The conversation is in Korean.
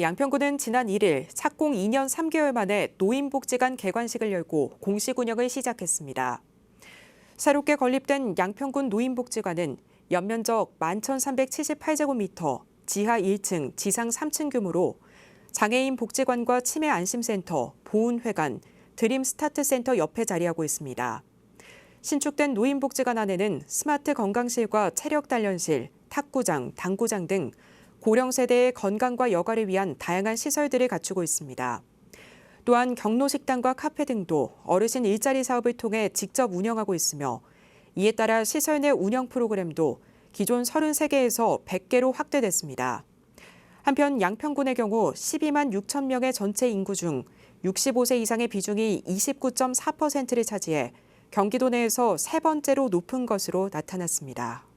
양평구는 지난 1일 착공 2년 3개월 만에 노인복지관 개관식을 열고 공식 운영을 시작했습니다. 새롭게 건립된 양평군 노인복지관은 연면적 11,378제곱미터, 지하 1층, 지상 3층 규모로 장애인 복지관과 치매 안심센터, 보훈회관, 드림 스타트 센터 옆에 자리하고 있습니다. 신축된 노인복지관 안에는 스마트 건강실과 체력 단련실, 탁구장, 당구장 등 고령 세대의 건강과 여가를 위한 다양한 시설들을 갖추고 있습니다. 또한 경로식당과 카페 등도 어르신 일자리 사업을 통해 직접 운영하고 있으며 이에 따라 시설 내 운영 프로그램도 기존 33개에서 100개로 확대됐습니다. 한편 양평군의 경우 12만 6천 명의 전체 인구 중 65세 이상의 비중이 29.4%를 차지해 경기도 내에서 세 번째로 높은 것으로 나타났습니다.